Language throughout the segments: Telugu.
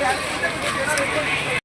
real, ¿cómo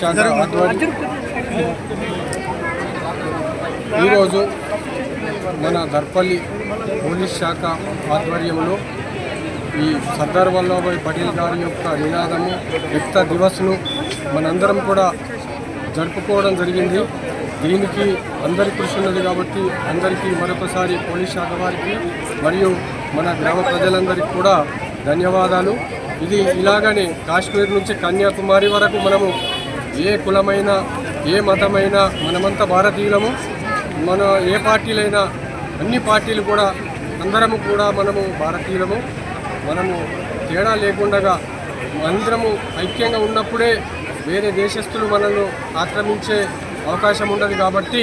శాఖ ఈరోజు మన దర్పల్లి పోలీస్ శాఖ ఆధ్వర్యంలో ఈ సర్దార్ వల్లభాయ్ పటేల్ గారి యొక్క నినాదము యుక్త దివస్ను మనందరం కూడా జరుపుకోవడం జరిగింది. దీనికి అందరి కృషి ఉన్నది కాబట్టి అందరికీ మరొకసారి పోలీస్ శాఖ వారికి మరియు మన గ్రామ ప్రజలందరికీ కూడా ధన్యవాదాలు. ఇది ఇలాగనే కాశ్మీర్ నుంచి కన్యాకుమారి వరకు మనము ఏ కులమైనా ఏ మతమైనా మనమంతా భారతీయులము మన ఏ పార్టీలైనా అన్ని పార్టీలు కూడా అందరము కూడా మనము భారతీయులము. మనము తేడా లేకుండా అందరము ఐక్యంగా ఉన్నప్పుడే వేరే దేశస్తులు మనల్ని ఆక్రమించే అవకాశం ఉండదు కాబట్టి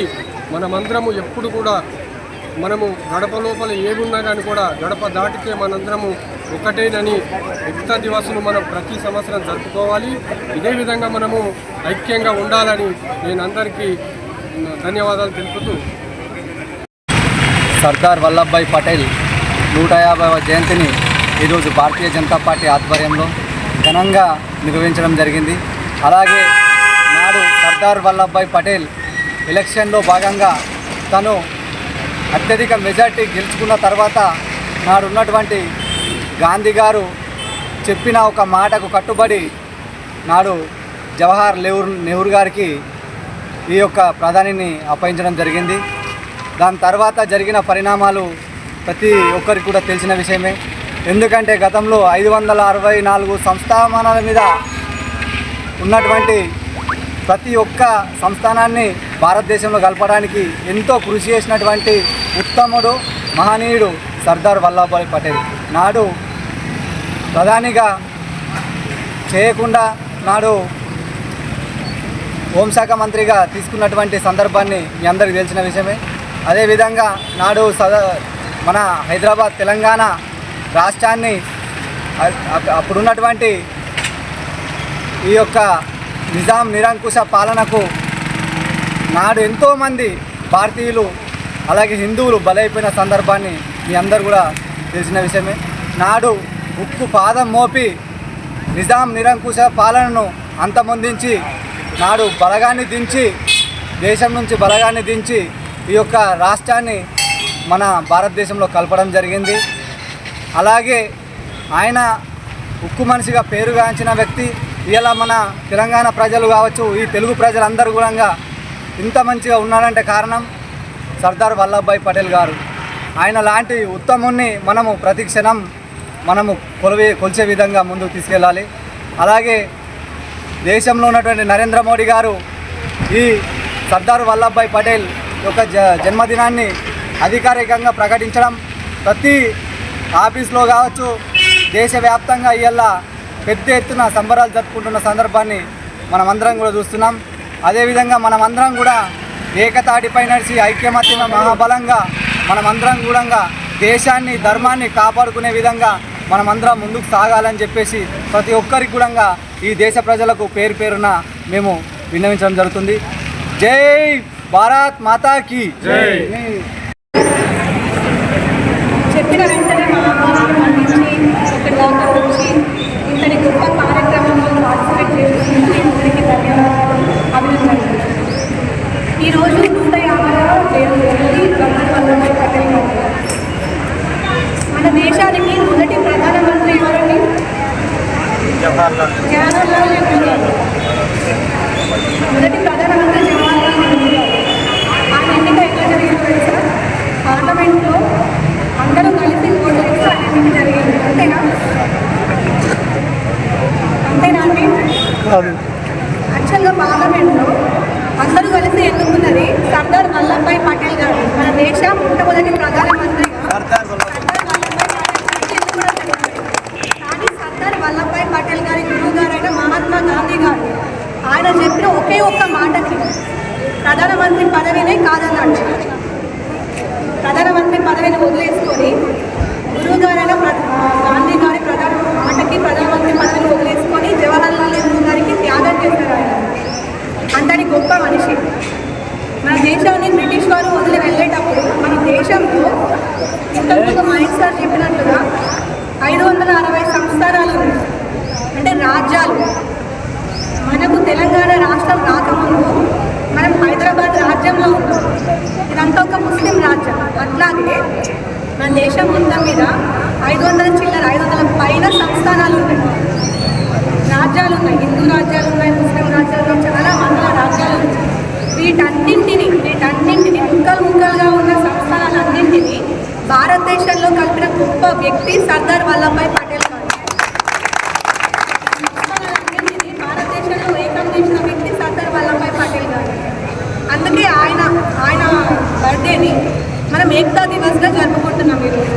మనమందరము ఎప్పుడు కూడా మనము గడప లోపల ఏమున్నా కానీ కూడా గడప దాటితే మనందరము ఒకటేనని యుక్త దివాసులు మనం ప్రతి సంవత్సరం జరుపుకోవాలి. ఇదే విధంగా మనము ఐక్యంగా ఉండాలని నేను అందరికీ ధన్యవాదాలు తెలుపుతూ సర్దార్ వల్లభాయ్ పటేల్ నూట యాభైవ జయంతిని ఈరోజు భారతీయ జనతా పార్టీ ఆధ్వర్యంలో ఘనంగా నిర్వహించడం జరిగింది. అలాగే నాడు సర్దార్ వల్లభాయ్ పటేల్ ఎలక్షన్లో భాగంగా తను అత్యధిక మెజార్టీ గెలుచుకున్న తర్వాత నాడున్నటువంటి గాంధీ గారు చెప్పిన ఒక మాటకు కట్టుబడి నాడు జవహర్ నెహ్రూ నెహ్రూ గారికి ఈ యొక్క ప్రధానిని అప్పగించడం జరిగింది. దాని తర్వాత జరిగిన పరిణామాలు ప్రతి ఒక్కరికి కూడా తెలిసిన విషయమే. ఎందుకంటే గతంలో ఐదు వందల అరవై నాలుగు సంస్థానాల మీద ఉన్నటువంటి ప్రతి ఒక్క సంస్థానాన్ని భారతదేశంలో కలపడానికి ఎంతో కృషి చేసినటువంటి ఉత్తముడు మహనీయుడు సర్దార్ వల్లభాయ్ పటేల్. నాడు ప్రధానిగా చేయకుండా నాడు హోంశాఖ మంత్రిగా తీసుకున్నటువంటి సందర్భాన్ని మీ అందరికీ తెలిసిన విషయమే. అదేవిధంగా నాడు సద మన హైదరాబాద్ తెలంగాణ రాష్ట్రాన్ని అప్పుడున్నటువంటి ఈ యొక్క నిజాం నిరంకుశ పాలనకు నాడు ఎంతోమంది భారతీయులు అలాగే హిందువులు బలైపోయిన సందర్భాన్ని మీ అందరు కూడా తెలిసిన విషయమే. నాడు ఉక్కు పాదం మోపి నిజాం నిరంకుశ పాలనను అంతమొందించి నాడు బలగాన్ని దించి దేశం నుంచి బలగాన్ని దించి ఈ యొక్క రాష్ట్రాన్ని మన భారతదేశంలో కలపడం జరిగింది. అలాగే ఆయన ఉక్కు మనిషిగా పేరుగాంచిన వ్యక్తి ఇలా మన తెలంగాణ ప్రజలు కావచ్చు ఈ తెలుగు ప్రజలందరూ కూడా ఇంత మంచిగా ఉన్నారంటే కారణం సర్దార్ వల్లభాయ్ పటేల్ గారు. ఆయన లాంటి ఉత్తముణ్ణి మనము ప్రతి క్షణం మనము కొలివే కొలిచే విధంగా ముందుకు తీసుకెళ్ళాలి. అలాగే దేశంలో ఉన్నటువంటి నరేంద్ర మోడీ గారు ఈ సర్దార్ వల్లభాయ్ పటేల్ యొక్క జ జన్మదినాన్ని అధికారికంగా ప్రకటించడం ప్రతి ఆఫీస్లో కావచ్చు దేశవ్యాప్తంగా ఇవాళ పెద్ద ఎత్తున సంబరాలు జరుపుకుంటున్న సందర్భాన్ని మనమందరం కూడా చూస్తున్నాం. అదేవిధంగా మనమందరం కూడా ఏకతాటిపై నడిచి ఐక్యమత్యమ మహాబలంగా మనమందరం కూడా దేశాన్ని ధర్మాన్ని కాపాడుకునే విధంగా మనమందరం ముందుకు సాగాలని చెప్పేసి ప్రతి ఒక్కరికి కూడా ఈ దేశ ప్రజలకు పేరు పేరున మేము విన్నవించడం జరుగుతుంది. జై భారత్ మాతాకి జై. చెప్పిన వెంటనే ఈరోజు నూట మన దేశానికి మొదటి ప్రధానమంత్రి ఎవరండి? జవహర్లాల్ నెహ్రూ. మొదటి ప్రధానమంత్రి జవహర్లాల్ నెహ్రూ ఆయన ఎన్నిక ఎట్లా జరిగిందో తెలుసా? పార్లమెంట్లో అందరూ కలిసి ఓటు వేస్తే ఆయన ఎన్నిక జరిగింది. అంతేనా? అంతేనా అండి? యాక్చువల్గా పార్లమెంట్లో అందరూ కలిసి ఎన్నుకున్నది సర్దార్ వల్లభాయ్ పటేల్ గారు. మన దేశ మొట్టమొదటి ప్రధానమంత్రి. కానీ సర్దార్ వల్లభాయ్ పటేల్ గారి గురువు గారైన మహాత్మా గాంధీ గారు ఆయన చెప్పిన ఒకే ఒక్క మాటకి ప్రధానమంత్రి పదవినే కాదన్నాడు. ప్రధానమంత్రి పదవిని వదిలేసుకొని గురువు గారైన గాంధీ గారి ప్రధాన మాటకి ప్రధానమంత్రి పదవిని వదిలేసుకొని జవహర్లాల్ నెహ్రూ గారికి త్యాగం చేశారు ఆయన. అంతటి గొప్ప మనిషి. మన దేశాన్ని బ్రిటిష్ వారు వదిలి వెళ్ళేటప్పుడు మన దేశంలో ఇంతకుముందు మహేష్ సార్ చెప్పినట్లుగా ఐదు వందల అరవై సంస్థానాలు ఉన్నాయి. అంటే రాజ్యాలు. మనకు తెలంగాణ రాష్ట్రం రాకముందు మనం హైదరాబాద్ రాజ్యంలో ఉంటాం ఇదంతా ఒక ముస్లిం రాజ్యం. అట్లాగే మన దేశం మొత్తం మీద ఐదు వందల చిల్లర ఐదు వందల పైన సంస్థానాలు ఉన్నాయి. రాజ్యాలు ఉన్నాయి. హిందూ రాజ్యాలు ఉన్నాయి ముస్లిం రాజ్యాలు ఉన్నాయి. చాలా మంది రాజ్యాలు ఉన్నాయి వీటన్నింటిని వీటన్నింటిని ముక్కలు ముక్కలుగా ఉన్న సంస్థానాలన్నింటినీ భారతదేశంలో కలిపిన గొప్ప వ్యక్తి సర్దార్ వల్లభాయ్ పటేల్ గారు. భారతదేశంలో ఏకం చేసిన వ్యక్తి సర్దార్ వల్లభాయ్ పటేల్ గారు. అందుకే ఆయన ఆయన బర్త్డేని మనం ఏకతా దివస్గా జరుపుకుంటున్నాం ఈరోజు.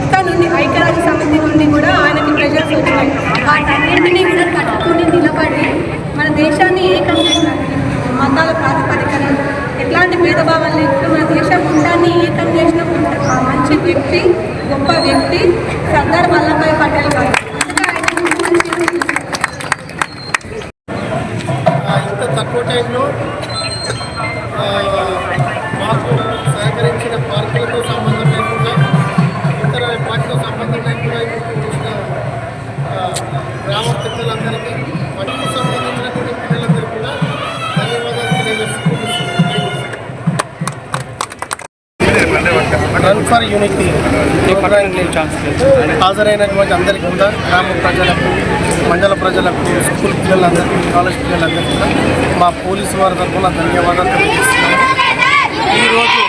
ఎక్కడ నుండి ఐక్యరాజ్య సమితి నుండి కూడా ఆయనకి ప్రెజర్స్ వచ్చినాయి. వాటన్నింటినీ కూడా తట్టుకొని నిలబడి మన దేశాన్ని ఏకం చేసిన మతాల ప్రాతిపదికన ఎట్లాంటి భేదభావం లేకుండా మన దేశం మొత్తాన్ని ఏకం చేసిన మంచి వ్యక్తి గొప్ప వ్యక్తి సర్దార్ వల్లభాయ్ పటేల్ గారు. ఇంత తక్కువ టైంలో రన్ ఫర్ యూనిటీ హాజరైనటువంటి అందరికీ కూడా గ్రామ ప్రజలకు మండల ప్రజలకు స్కూల్ పిల్లలందరికీ కాలేజ్ పిల్లలందరికీ కూడా మా పోలీసు వారి తరఫున ధన్యవాదాలు తెలియజేస్తున్నాను. ఈరోజు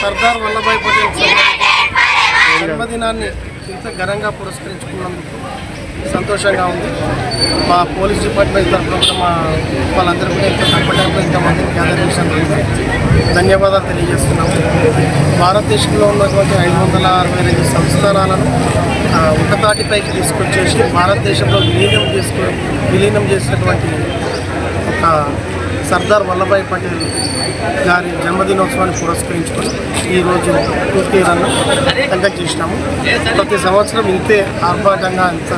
సర్దార్ వల్లభాయ్ పటేల్ జన్మదినాన్ని ఇంత ఘనంగా పురస్కరించుకున్నందుకు సంతోషంగా ఉంది. మా పోలీస్ డిపార్ట్మెంట్ తరఫున కూడా మా వాళ్ళందరూ కూడా ఇంత తక్కువ టైంలో ఇంతమందిని గ్యాదర్ చేశాను ధన్యవాదాలు తెలియజేస్తున్నాము. భారతదేశంలో ఉన్నటువంటి ఐదు వందల అరవై ఐదు సంస్థానాలను ఒకతాటిపైకి తీసుకొచ్చేసి భారతదేశంలో విలీనం చేసుకు విలీనం చేసినటువంటి ఒక సర్దార్ వల్లభాయ్ పటేల్ గారి జన్మదినోత్సవాన్ని పురస్కరించుకొని ఈరోజు పూర్తి రన్ను కండక్ట్ చేసినాము. ప్రతి సంవత్సరం ఇంతే ఆర్భాటంగా ఇంత